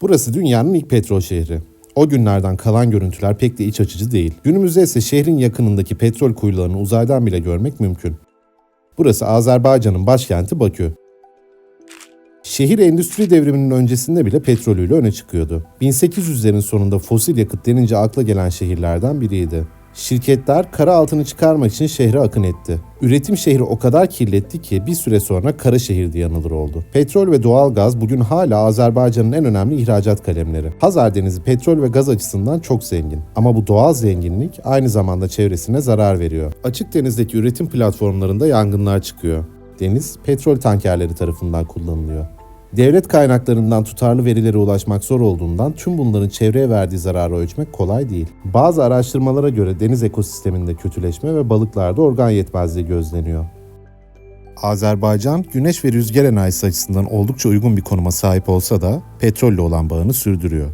Burası dünyanın ilk petrol şehri. O günlerden kalan görüntüler pek de iç açıcı değil. Günümüzde ise şehrin yakınındaki petrol kuyularını uzaydan bile görmek mümkün. Burası Azerbaycan'ın başkenti Bakü. Şehir endüstri devriminin öncesinde bile petrolüyle öne çıkıyordu. 1800'lerin sonunda fosil yakıt denince akla gelen şehirlerden biriydi. Şirketler kara altını çıkarmak için şehre akın etti. Üretim şehri o kadar kirletti ki bir süre sonra kara şehir diye anılır oldu. Petrol ve doğal gaz bugün hala Azerbaycan'ın en önemli ihracat kalemleri. Hazar Denizi petrol ve gaz açısından çok zengin. Ama bu doğal zenginlik aynı zamanda çevresine zarar veriyor. Açık denizdeki üretim platformlarında yangınlar çıkıyor. Deniz petrol tankerleri tarafından kullanılıyor. Devlet kaynaklarından tutarlı verilere ulaşmak zor olduğundan tüm bunların çevreye verdiği zararı ölçmek kolay değil. Bazı araştırmalara göre deniz ekosisteminde kötüleşme ve balıklarda organ yetmezliği gözleniyor. Azerbaycan, güneş ve rüzgar enerjisi açısından oldukça uygun bir konuma sahip olsa da petrolle olan bağını sürdürüyor.